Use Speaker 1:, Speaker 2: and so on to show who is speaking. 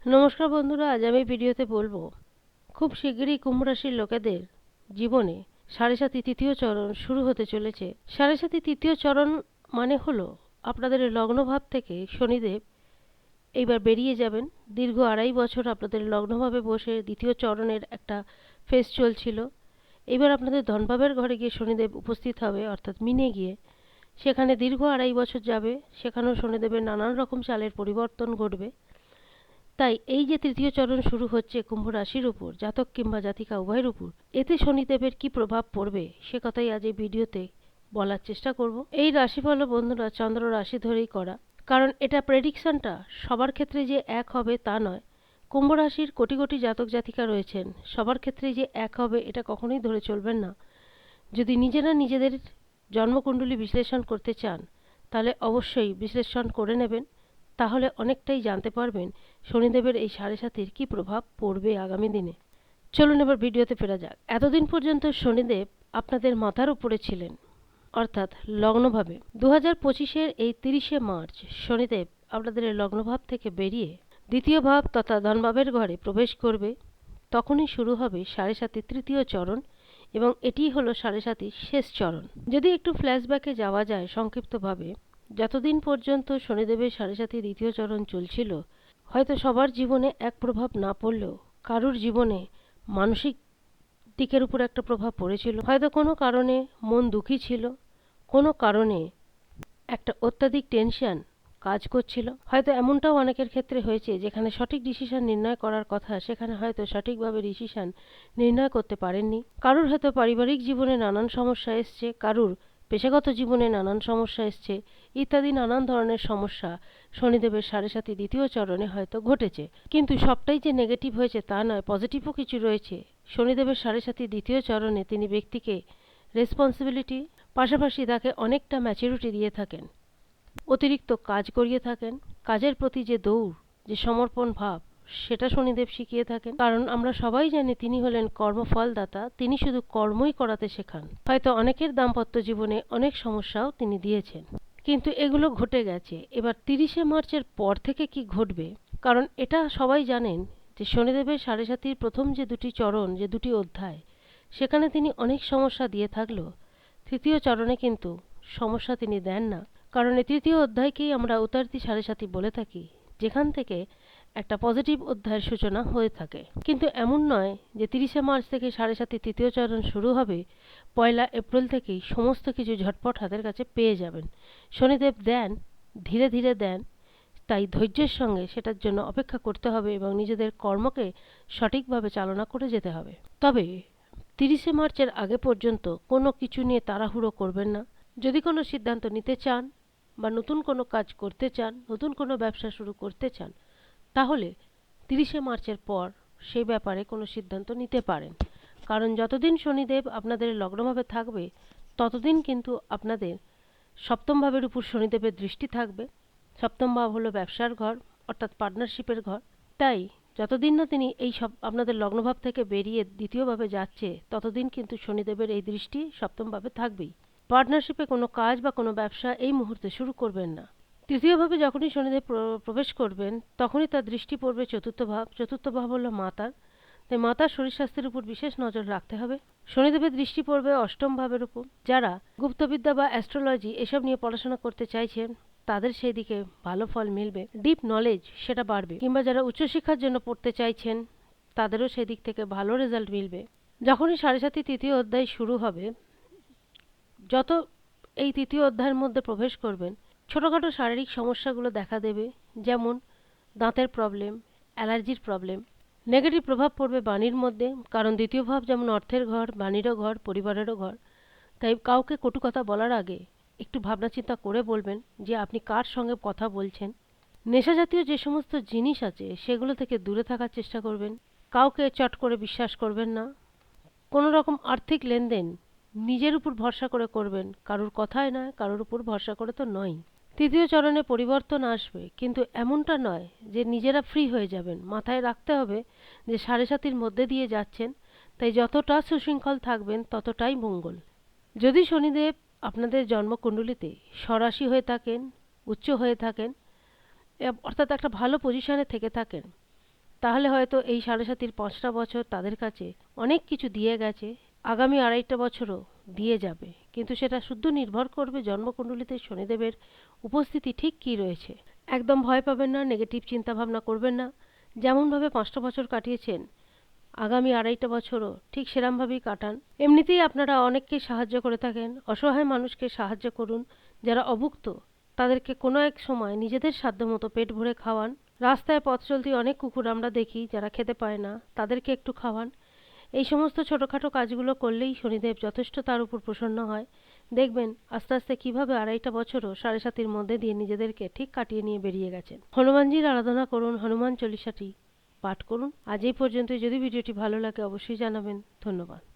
Speaker 1: নমস্কার বন্ধুরা, আজ আমি ভিডিওতে বলব, খুব শিগগিরই কুম্ভ রাশির লোকেদের জীবনে সাড়ে সাতি তৃতীয় চরণ শুরু হতে চলেছে। সাড়ে সাতি তৃতীয় চরণ মানে হলো, আপনাদের লগ্নভাব থেকে শনিদেব এইবার বেরিয়ে যাবেন। দীর্ঘ আড়াই বছর আপনাদের লগ্নভাবে বসে দ্বিতীয় চরণের একটা ফেস চলছিল। এবার আপনাদের ধনভাবের ঘরে গিয়ে শনিদেব উপস্থিত হবে, অর্থাৎ মিনে গিয়ে। সেখানে দীর্ঘ আড়াই বছর যাবে, সেখানেও শনিদেবের নানান রকম চালের পরিবর্তন ঘটবে। তাই এই যে তৃতীয় চরণ শুরু হচ্ছে কুম্ভ রাশির উপর, জাতক কিংবা জাতিকা উভয়ের উপর, এতে শনিদেবের কি প্রভাব পড়বে সে কথাই আজ এই ভিডিওতে বলার চেষ্টা করব। এই রাশিফল বন্ধুরা চন্দ্র রাশি ধরেই করা, কারণ এটা প্রেডিকশনটা সবার ক্ষেত্রে যে এক হবে তা নয়। কুম্ভ রাশির কোটি কোটি জাতক জাতিকা রয়েছেন, সবার ক্ষেত্রে যে এক হবে এটা কখনোই ধরে চলবেন না। যদি নিজেরা নিজেদের জন্মকুণ্ডলী বিশ্লেষণ করতে চান, তাহলে অবশ্যই বিশ্লেষণ করে নেবেন। তাহলে অনেকটাই জানতে পারবেন শনিদেবের এই সাড়ে সাতির কী প্রভাব পড়বে আগামী দিনে। চলুন এবার ভিডিওতে ফেরা যাক। এতদিন পর্যন্ত শনিদেব আপনাদের মাথার উপরে ছিলেন। অর্থাৎ লগ্নভাবে। দু হাজার পঁচিশের এই তিরিশে মার্চ শনিদেব আপনাদের লগ্নভাব থেকে বেরিয়ে দ্বিতীয় ভাব তথা ধনভাবের ঘরে প্রবেশ করবে। তখনই শুরু হবে সাড়ে সাতির তৃতীয় চরণ এবং এটি হলো সাড়ে সাতির শেষ চরণ। যদি একটু ফ্ল্যাশব্যাকে যাওয়া যায় সংক্ষিপ্তভাবে যতদিন পর্যন্ত শনিদেবের সাড়ে সাথে দ্বিতীয় চরণ চলছিল, হয়তো সবার জীবনে এক প্রভাব না পড়লেও কারুর জীবনে মানসিক দিকের উপর একটা প্রভাব পড়েছিল। হয়তো কোনো কারণে মন দুঃখী ছিল, কোনো কারণে একটা অত্যাধিক টেনশন কাজ করছিল। হয়তো এমনটাও অনেকের ক্ষেত্রে হয়েছে, যেখানে সঠিক ডিসিশন নির্ণয় করার কথা, সেখানে হয়তো সঠিকভাবে ডিসিশন নির্ণয় করতে পারেননি। কারুর হয়তো পারিবারিক জীবনে নানান সমস্যা এসছে, কারুর পেশাগত জীবনে নানান সমস্যা এসছে, ইত্যাদি নানান ধরনের সমস্যা শনিদেবের সাড়ে সাথে দ্বিতীয় চরণে হয়তো ঘটেছে। কিন্তু সবটাই যে নেগেটিভ হয়েছে তা নয় পজিটিভও কিছু রয়েছে। শনিদেবের সাড়ে সাথে দ্বিতীয় চরণে তিনি ব্যক্তিকে রেসপন্সিবিলিটি পাশাপাশি তাকে অনেকটা ম্যাচুরিটি দিয়ে থাকেন। অতিরিক্ত কাজ করিয়ে থাকেন। কাজের প্রতি যে দৌড়, যে সমর্পণ ভাব সেটা শনিদেব শিখিয়ে থাকেন। কারণ আমরা সবাই জানি তিনি হলেন কর্মফলদাতা, তিনি শুধু কর্মই করাতে শেখান। হয়তো অনেকের দাম্পত্য জীবনে অনেক সমস্যাও তিনি দিয়েছেন। কিন্তু এগুলো ঘটে গেছে। এবার তিরিশে মার্চের পর থেকে কি ঘটবে? কারণ এটা সবাই জানেন যে শনিদেবের সাড়ে সাতির প্রথম যে দুটি চরণ, যে দুটি অধ্যায়, সেখানে তিনি অনেক সমস্যা দিয়ে থাকলেও তৃতীয় চরণে কিন্তু সমস্যা তিনি দেন না। কারণ এই তৃতীয় অধ্যায়কেই আমরা উতারতি সাড়ে সাতি বলে থাকি। যেখান থেকে একটা পজিটিভ অধ্যায়ের সূচনা হয়ে থাকে। কিন্তু এমন নয় যে তিরিশে মার্চ থেকে সাড়ে সাতে তৃতীয় চরণ শুরু হবে, পয়লা এপ্রিল থেকেই সমস্ত কিছু ঝটপট হাতের কাছে পেয়ে যাবেন। শনিদেব দেন, ধীরে ধীরে দেন, তাই ধৈর্যের সঙ্গে সেটার জন্য অপেক্ষা করতে হবে এবং নিজেদের কর্মকে সঠিকভাবে চালনা করে যেতে হবে। তবে তিরিশে মার্চের আগে পর্যন্ত কোনো কিছু নিয়ে তাড়াহুড়ো করবেন না। যদি কোনো সিদ্ধান্ত নিতে চান বা নতুন কোনো কাজ করতে চান, নতুন কোনো ব্যবসা শুরু করতে চান, তাহলে তিরিশে মার্চের পর সেই ব্যাপারে কোনো সিদ্ধান্ত নিতে পারেন। কারণ যতদিন শনিদেব আপনাদের লগ্নভাবে থাকবে, ততদিন কিন্তু আপনাদের সপ্তম ভাবের উপর শনিদেবের দৃষ্টি থাকবে। সপ্তম ভাব হলো ব্যবসার ঘর, অর্থাৎ পার্টনারশিপের ঘর। তাই যতদিন না তিনি এই সব আপনাদের লগ্নভাব থেকে বেরিয়ে দ্বিতীয়ভাবে যাচ্ছে, ততদিন কিন্তু শনিদেবের এই দৃষ্টি সপ্তমভাবে থাকবেই। পার্টনারশিপে কোনো কাজ বা কোনো ব্যবসা এই মুহূর্তে শুরু করবেন না। তৃতীয়ভাবে যখনই শনিদেব প্রবেশ করবেন, তখনই তার দৃষ্টি পড়বে চতুর্থ ভাব চতুর্থ ভাব হলো মাতার। তাই মাতার শরীর স্বাস্থ্যের উপর বিশেষ নজর রাখতে হবে। শনিদেবের দৃষ্টি পড়বে অষ্টম ভাবের উপর। যারা গুপ্তবিদ্যা বা অ্যাস্ট্রোলজি এসব নিয়ে পড়াশোনা করতে চাইছেন, তাদের সেই দিকে ভালো ফল মিলবে। ডিপ নলেজ সেটা বাড়বে। কিংবা যারা উচ্চশিক্ষার জন্য পড়তে চাইছেন, তাদেরও সেই দিক থেকে ভালো রেজাল্ট মিলবে। যখনই সাড়ে সাতটি তৃতীয় অধ্যায় শুরু হবে যত এই তৃতীয় অধ্যায়ের মধ্যে প্রবেশ করবেন, ছোটোখাটো শারীরিক সমস্যাগুলো দেখা দেবে, যেমন দাঁতের প্রবলেম অ্যালার্জির প্রবলেম নেগেটিভ প্রভাব পড়বে বাণীর মধ্যে, কারণ দ্বিতীয় ভাব যেমন অর্থের ঘর, বাণীরও ঘর, পরিবারেরও ঘর। তাই কাউকে কটু কথা বলার আগে একটু ভাবনা চিন্তা করে বলবেন যে আপনি কার সঙ্গে কথা বলছেন। নেশা জাতীয় যে সমস্ত জিনিস আছে, সেগুলো থেকে দূরে থাকার চেষ্টা করবেন। কাউকে চট করে বিশ্বাস করবেন না। কোনো রকম আর্থিক লেনদেন নিজের উপর ভরসা করে করবেন। কারোর কথায় নয়, কারোর উপর ভরসা করে তো নয় তৃতীয় চরণে পরিবর্তন আসবে, কিন্তু এমনটা নয় যে নিজেরা ফ্রি হয়ে যাবেন। মাথায় রাখতে হবে যে সাড়ে সাতির মধ্যে দিয়ে যাচ্ছেন, তাই যতটা সুশৃঙ্খল থাকবেন ততটাই মঙ্গল। যদি শনিদেব আপনাদের জন্মকুণ্ডলিতে স্বরাশি হয়ে থাকেন, উচ্চ হয়ে থাকেন অর্থাৎ একটা ভালো পজিশনে থেকে থাকেন, তাহলে হয়তো এই সাড়ে সাতির পাঁচটা বছর তাদের কাছে অনেক কিছু দিয়ে গেছে। আগামী আড়াইটা বছরও দিয়ে যাবে। কিন্তু সেটা শুদ্ধ নির্ভর করবে জন্মকুণ্ডলিতে শনিদেবের উপস্থিতি ঠিক কী রয়েছে। একদম ভয় পাবেন না নেগেটিভ চিন্তা ভাবনা করবেন না। যেমনভাবে পাঁচটা বছর কাটিয়েছেন, আগামী আড়াইটা বছরও ঠিক সেরমভাবেই কাটান। এমনিতেই আপনারা অনেককে সাহায্য করে থাকেন, অসহায় মানুষকে সাহায্য করুন। যারা অভুক্ত, তাদেরকে কোনো এক সময় নিজেদের সাধ্যমতো পেট ভরে খাওয়ান। রাস্তায় পথ চলতি অনেক কুকুর আমরা দেখি, যারা খেতে পায় না, তাদেরকে একটু খাওয়ান। এই সমস্ত ছোটোখাটো কাজগুলো করলেই শনিদেব যথেষ্ট তার উপর প্রসন্ন হয়। দেখবেন, আস্তে আস্তে কীভাবে আড়াইটা বছরও সাড়ে সাতির মধ্যে দিয়ে নিজেদেরকে ঠিক কাটিয়ে নিয়ে বেরিয়ে গেছেন। হনুমানজির আরাধনা করুন, হনুমান চল্লিশাটি পাঠ করুন। আজ এই পর্যন্ত যদি ভিডিওটি ভালো লাগে, অবশ্যই জানাবেন। ধন্যবাদ।